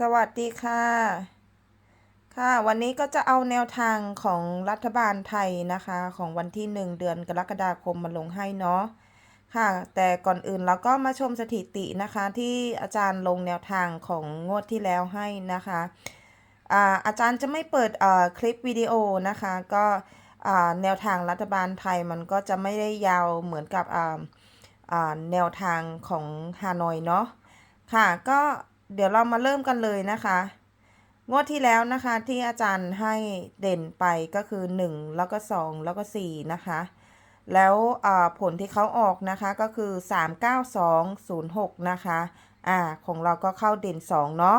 สวัสดีค่ะ ค่ะ วันนี้ก็จะเอาแนวทางของรัฐบาลไทยนะคะ ของวันที่ 1 เดือนกรกฎาคมมาลงให้เนาะ ค่ะ แต่ก่อนอื่นเราก็มาชมสถิตินะคะ ที่อาจารย์ลงแนวทางของงวดที่แล้วให้นะคะอ่าอาจารย์จะไม่เปิดอ่าคลิปวิดีโอนะคะ ก็อ่าแนวทางรัฐบาลไทยมันก็จะไม่ได้ยาวเหมือนกับอ่าอ่าแนวทางของฮานอยเนาะ ค่ะ ก็ เดี๋ยวเรามาเริ่มกันเลยนะคะ งวดที่แล้วนะคะที่อาจารย์ให้เด่นไปก็คือ 1 แล้วก็ 2 แล้วก็ 4 นะคะ แล้วผลที่เขาออกนะคะก็คือ 39206 นะคะอ่าของเราก็เข้าเด่น 2 เนาะ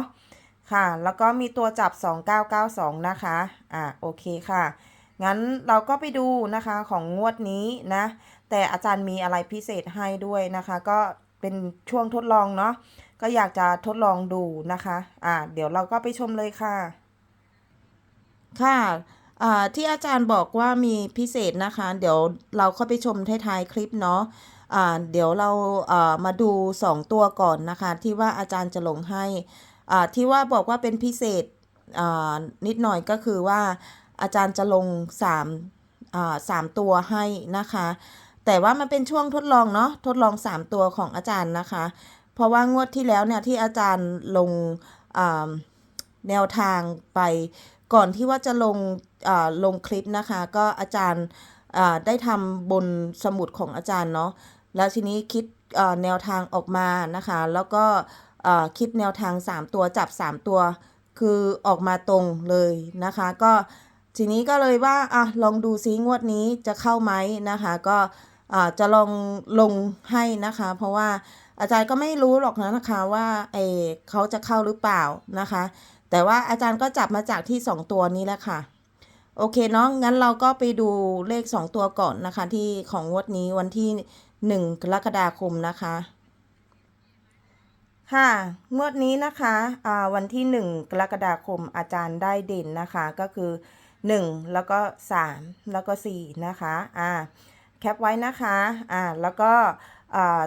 ค่ะ แล้วก็มีตัวจับ 2992 นะคะอ่าโอเคค่ะ งั้นเราก็ไปดูนะคะของงวดนี้นะ แต่อาจารย์มีอะไรพิเศษให้ด้วยนะคะ ก็เป็นช่วงทดลองเนาะ ก็อยากจะทดลองดูนะคะ อ่า เดี๋ยวเราก็ไปชมเลยค่ะ ค่ะอ่าที่อาจารย์บอกว่ามีพิเศษนะคะ เดี๋ยวเราเข้าไปชมท้ายๆคลิปเนาะอ่าเดี๋ยวเราอ่ามาดู 2 ตัวก่อนนะคะ ที่ว่าอาจารย์จะลงให้อ่าที่ว่าบอกว่าเป็นพิเศษอ่านิดหน่อยก็คือว่าอาจารย์จะลง3อ่า3ตัวให้นะคะ แต่ว่ามันเป็นช่วงทดลองเนาะทดลอง 3 ตัวของอาจารย์นะคะ เพราะว่างวดที่แล้วเนี่ยที่อาจารย์ลงแนวทางไป ก่อนที่ว่าจะลงลงคลิปนะคะ ก็อาจารย์ได้ทำบนสมุดของอาจารย์เนาะแล้วทีนี้คิดแนวทางออกมานะคะ แล้วก็คิดแนวทาง 3 ตัวจับ 3 ตัว คือออกมาตรงเลยนะคะ ก็ทีนี้ก็เลยว่าอะลองดูซิงวดนี้จะเข้าไหมนะคะ ก็จะลองลงให้นะคะ เพราะว่า อาจารย์ก็ไม่รู้หรอกนะนะคะว่าเอเขาจะเข้าหรือเปล่านะคะ แต่ว่าอาจารย์ก็จับมาจากที่ 2 ตัวนี้แหละค่ะ โอเคเนาะงั้นเราก็ไปดูเลข 2 ตัวก่อนนะคะ ที่ของงวดนี้วันที่ 1 กรกฎาคมนะคะค่ะงวดนี้นะคะอ่าวันที่ 1 กรกฎาคมอาจารย์ได้เด่นนะคะก็คือ 1 แล้วก็ 3 แล้วก็ 4 นะคะอ่าแคปไว้นะคะอ่าแล้วก็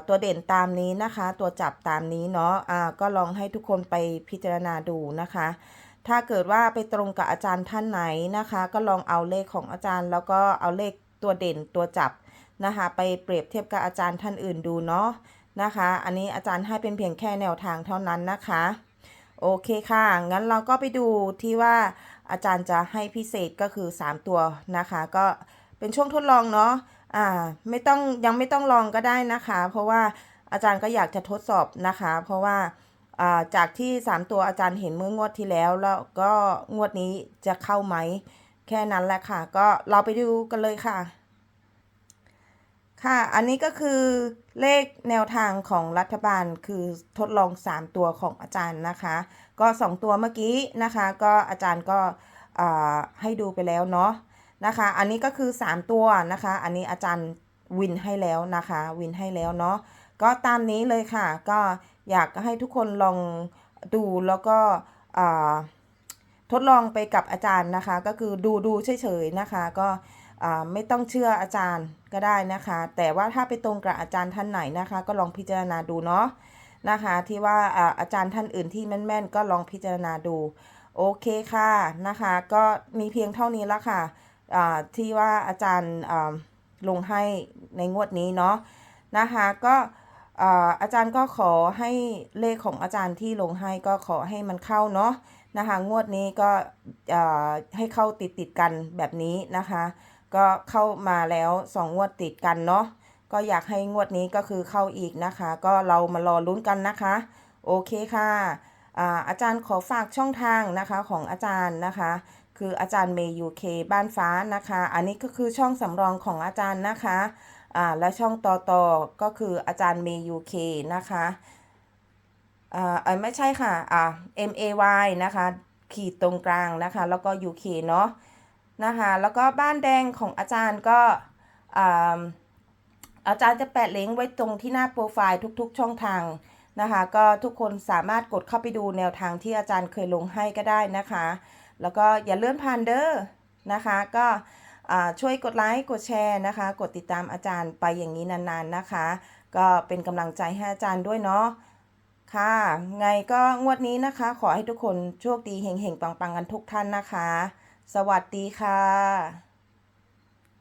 ตัวเด่นตามนี้นะคะ ตัวจับตามนี้เนาะอ่าก็ลองให้ทุกคนไปพิจารณาดูนะคะ ถ้าเกิดว่าไปตรงกับอาจารย์ท่านไหนนะคะ ก็ลองเอาเลขของอาจารย์ แล้วก็เอาเลขตัวเด่นตัวจับนะคะ ไปเปรียบเทียบกับอาจารย์ท่านอื่นดูเนาะนะคะ อันนี้อาจารย์ให้เป็นเพียงแค่แนวทางเท่านั้นนะคะโอเคค่ะ งั้นเราก็ไปดูที่ว่าอาจารย์จะให้พิเศษก็คือ 3 ตัวนะคะ ก็เป็นช่วงทดลองเนาะ อ่าไม่ต้องยังไม่ต้องลองก็ได้นะคะ เพราะว่าอาจารย์ก็อยากจะทดสอบนะคะ เพราะว่าอ่าจากที่ 3 ตัวอาจารย์เห็นเมื่องวดที่แล้ว แล้วก็งวดนี้จะเข้าไหม แค่นั้นแหละค่ะ ก็เราไปดูกันเลยค่ะ ค่ะ อันนี้ก็คือเลขแนวทางของรัฐบาลคือทดลอง 3 ตัวของอาจารย์นะคะ ก็ 2 ตัวเมื่อกี้นะคะ ก็อาจารย์ก็อ่าให้ดูไปแล้วเนาะ นะคะ อันนี้ก็คือ 3 ตัวนะคะ อันนี้อาจารย์วินให้แล้วนะคะ วินให้แล้วเนาะ ก็ตามนี้เลยค่ะ ก็อยากให้ทุกคนลองดูแล้วก็ทดลองไปกับอาจารย์นะคะ ก็คือดูดูเฉยๆนะคะ ก็ไม่ต้องเชื่ออาจารย์ก็ได้นะคะ แต่ว่าถ้าไปตรงกับอาจารย์ท่านไหนนะคะ ก็ลองพิจารณาดูเนาะนะคะ ที่ว่าอาจารย์ท่านอื่นที่แม่นๆ ก็ลองพิจารณาดู โอเคค่ะนะคะ ก็มีเพียงเท่านี้ละค่ะ ที่ว่าอาจารย์ลงให้ในงวดนี้เนาะนะคะก็อาอาจารย์ก็ขอให้เลขของอาจารย์ที่ลงให้ก็ขอให้มันเข้าเนาะนะคะงวดนี้ก็ให้เข้าติดติดกันแบบนี้นะคะ ก็เข้ามาแล้วสองงวดติดกันเนาะก็อยากให้งวดนี้ก็คือเข้าอีกนะคะ ก็เรามารอลุ้นกันนะคะ โอเคค่ะอาอาจารย์ขอฝากช่องทางนะคะของอาจารย์นะคะ คืออาจารย์เมย์ยูเคบ้านฟ้านะคะ อันนี้ก็คือช่องสำรองของอาจารย์นะคะอ่าและช่องต่อต่อก็คืออาจารย์เมย์ยูเคนะคะอ่าเอ้ยไม่ใช่ค่ะอ่า M A Y นะคะขีดตรงกลางนะคะ แล้วก็ UK เนาะนะคะแล้วก็บ้านแดงของอาจารย์ก็อาอาจารย์จะแปะลิงก์ไว้ตรงที่หน้าโปรไฟล์ทุกๆช่องทางนะคะ ก็ทุกคนสามารถกดเข้าไปดูแนวทางที่อาจารย์เคยลงให้ก็ได้นะคะ แล้วก็อย่าเลื่อนผ่านเด้อนะคะ ก็ช่วยกดไลค์กดแชร์นะคะ กดติดตามอาจารย์ไปอย่างนี้นานๆนะคะ ก็เป็นกำลังใจให้อาจารย์ด้วยเนาะค่ะ ไงก็งวดนี้นะคะ ขอให้ทุกคนโชคดีเฮงๆปังๆกันทุกท่านนะคะ สวัสดีค่ะ